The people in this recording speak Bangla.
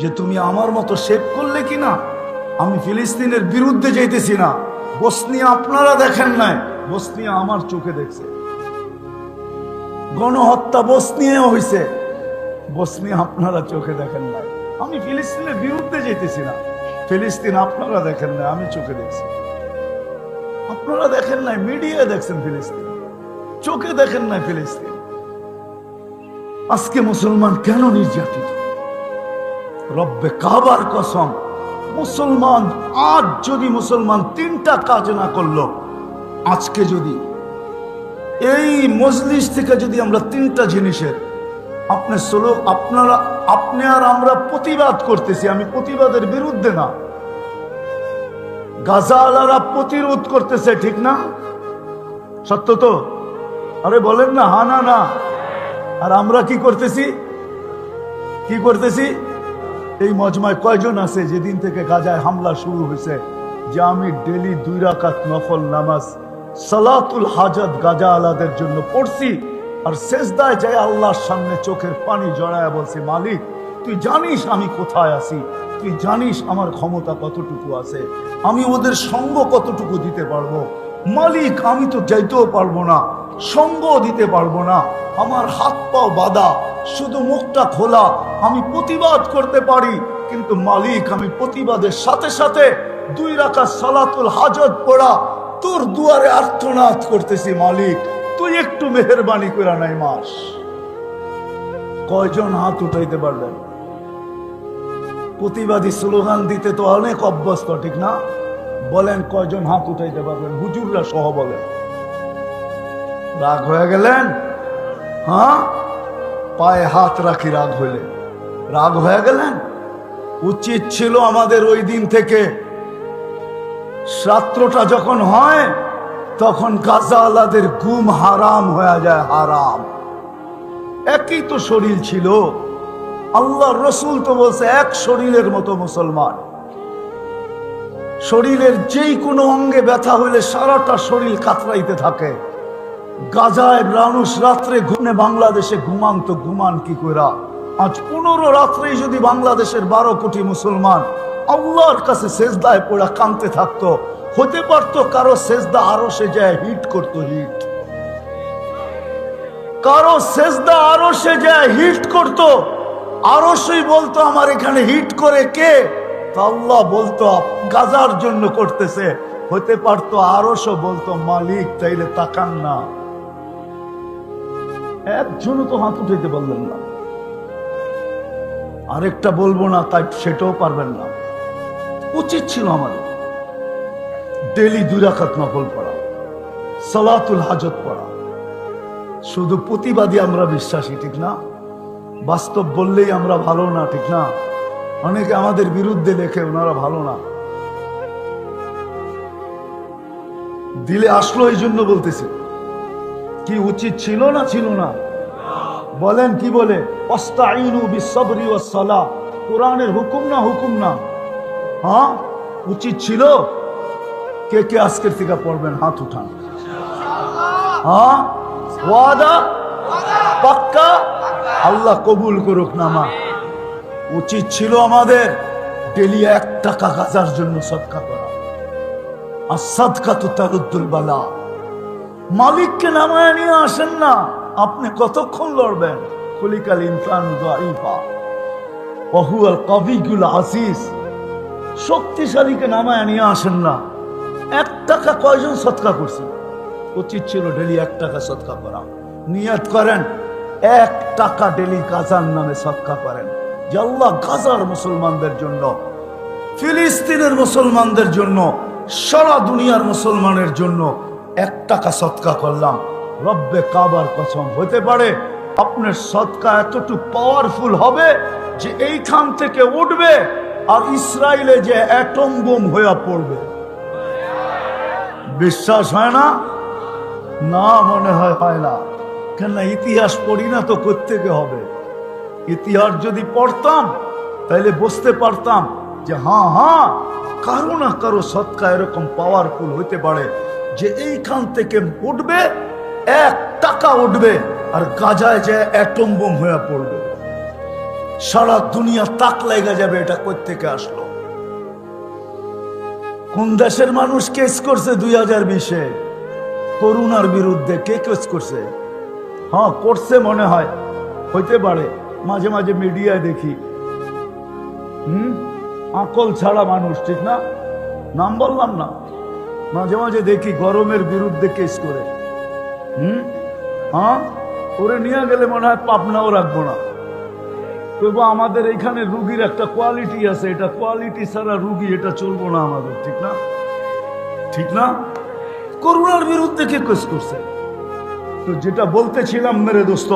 যে তুমি আমার মতো শেভ করলে কি না আমি ফিলিস্তিনের বিরুদ্ধে যাইতেছি না। বসনিয়া আপনারা দেখেন নাই, বসনিয়া আমার চোখে দেখছে। গণহত্যা বসনিয়াও হয়েছে বসনিয়া আপনারা চোখে দেখেন নাই। আমি ফিলিস্তিনের বিরুদ্ধে যেতেছি না। ফিলিস্তিন আপনারা দেখেন নাই, আমি চোখে দেখছি। আপনারা দেখেন নাই মিডিয়া দেখছেন ফিলিস্তিন। চোখে দেখেন নাই ফিলিস্তিন। আজকে মুসলমান কেন নির্যাতিত? রব্বে কাবার কসম, মুসলমান, আজ যদি মুসলমান তিনটা কাজ না করল, আজকে যদি এই মজলিস থেকে যদি আমরা তিনটা জিনিসের আপনি সোলো আপনারা, আপনি আর আমরা প্রতিবাদ করতেছি, আমি প্রতিবাদের বিরুদ্ধে না। গাজাওয়ালারা প্রতিরোধ করতেছে, ঠিক না? সত্য তো? আরে বলেন না, হা না না। আর আমরা কি করতেছি? কি করতেছি? এই মজমায় কয়জন আছে যেদিন থেকে গাজায় হামলা শুরু হয়েছে? যে আমি ডেলি দুই রাকাত নফল নামাজ, সালাতুল হাজত গাজা আলাদের জন্য পড়ছি, আর শেষদায় যায় আল্লাহর সামনে চোখের পানি জড়ায় বলছি, মালিক, তুই জানিস আমি কোথায় আছি? তুই জানিস আমার ক্ষমতা কতটুকু আছে? আমি ওদের সঙ্গ কতটুকু দিতে পারব? মালিক, আমি তো যাইতেও পারব না সঙ্গ দিতে পারব না, আমার হাত পাও বাঁধা, শুধু মুখটা খোলা, আমি প্রতিবাদ করতে পারি, কিন্তু মালিক, আমি প্রতিবাদের সাথে সাথে দুই রাখা সালাতুল হাজত পড়া, তোর দুয়ারে আর্থনাদ করতেছি মালিক, তুই একটু মেহরবানি করে নাই মাস। কয়জন হাত উঠাইতে পারবেন? প্রতিবাদী স্লোগান দিতে তো অনেক অভ্যস্ত, ঠিক না? বলেন কয়জন হাত উঠাইতে পারবেন? হুজুররা সহ বলেন। রাগ হয়ে গেলেন? হ্যাঁ? পায়ে হাত রাখি রাগ হইলে। রাগ হয়ে গেলেন? উচিত ছিল আমাদের ওই দিন থেকে রাত্রটা যখন হয়, তখন গাজাওয়ালাদের গুম হারাম হয়ে যায়, হারাম। একই তো শরীর ছিল। আল্লাহ রসুল তো বলছে, এক শরীরের মতো মুসলমান। শরীরের যেই কোনো অঙ্গে ব্যথা হইলে সারাটা শরীর কাতরাইতে থাকে। গাজায় মানুষ রাত্রে ঘুমে বাংলাদেশে ঘুমান তো ঘুমান কি কইরা? আজ পনেরো রাত্রেই যদি বাংলাদেশের বারো কোটি মুসলমান আল্লাহর কাছে সেজদায় পড়া কানতে থাকতো হতে পারতো কারও সেজদা আরও সে যায় হিট করতো, হিট। কারও সেজদা আরও সে যায় হিট করতো, আরও সেই বলতো, আমার এখানে হিট করে কে? আল্লাহ বলতো, গাজার জন্য করতেছে। হতে পারতো বলতো, মালিক তাকান না। একজনও তো হাত উঠাইতে পারলেন না। আরেকটা বলব না, তাই সেটাও পারবেন না। উচিত ছিল আমাদের ডেলি দুই রাখাত নকল পড়া, সালাতুল হাজত পড়া। শুধু প্রতিবাদী আমরা বিশ্বাসী, ঠিক না? বাস্তব বললেই আমরা ভালো না, ঠিক না? অনেকে আমাদের বিরুদ্ধে লেখে, ওনারা ভালো না। দিলে আসলো এই জন্য বলতেছি। কি উচিত ছিল না ছিল না? বলেন কি বলে? কোরআনের হুকুম না হুকুম না। হ্যাঁ? উচিত ছিল? কে কে আজকের থেকে পড়বেন? হাত উঠান। হ্যাঁ? ওয়াদা? পাক্কা? আল্লাহ কবুল করুক না মা উচিত ছিল আমাদের ডেলি এক টাকা গাজার জন্য সৎকা করা। আর সৎকা তো তারুদ্দুল বালা। মালিককে নামায় নিয়ে আসেন না, আপনি কতক্ষণ লড়বেন? খলিকাল ইনসান ওহুয়াল কবিগুল আসিস শক্তিশালীকে নামায় নিয়ে আসেন না। এক টাকা কয়জন সৎকা করছেন উচিত ছিল ডেলি এক টাকা সৎকা করা। নিয়ত করেন, এক টাকা ডেলি কাজার নামে সৎকা করেন। আল্লাহ গাজার মুসলমানদের জন্য, ফিলিস্তিনের মুসলমানদের জন্য, সারা দুনিয়ার মুসলমানের জন্য এক টাকা সৎকা করলাম। রব্বে কাবার কসম হতে পারে আপনার সৎকা এতটুকু পাওয়ারফুল হবে যে এইখান থেকে উঠবে আর ইসরায়েলে যে অ্যাটম বোম হয়ে পড়বে। বিশ্বাস হয় না? না মনে হয় হয় না। কেন ইতিহাস পড়ি না তো কোথেকে হবে? ইতিহাস যদি পড়তাম তাহলে বুঝতে পারতাম যে হ্যাঁ হ্যাঁ কারও না কারও সৎকা এরকম পাওয়ারফুল হইতে পারে যে এইখান থেকে উঠবে, এক টাকা উঠবে আর গাজায় যে অ্যাটম বোম হয়ে পড়বে। সারা দুনিয়া তাক লেগে যাবে এটা থেকে আসলো? কোন দেশের মানুষ কেস করছে দুই হাজার বিশে? করুণার বিরুদ্ধে কে কেস করছে? হ্যাঁ করছে মনে হয়, হইতে পারে। মাঝে মাঝে মিডিয়ায় দেখি। হুম? আকল ছাড়া মানুষ, ঠিক না? নাম বললাম না। মাঝে মাঝে দেখি গরমের বিরুদ্ধে কেস করে। হুম? হ্যাঁ? ওরে নিয়ে গেলে মনে হয় পাবনাও রাখব না। তবু আমাদের এখানে রুগীর একটা কোয়ালিটি আছে। এটা কোয়ালিটি ছাড়া রুগী, এটা চলবো না আমাদের, ঠিক না? ঠিক না? করোনার বিরুদ্ধে কে কেস করছে? তো যেটা বলতেছিলাম, মেরে দোস্ত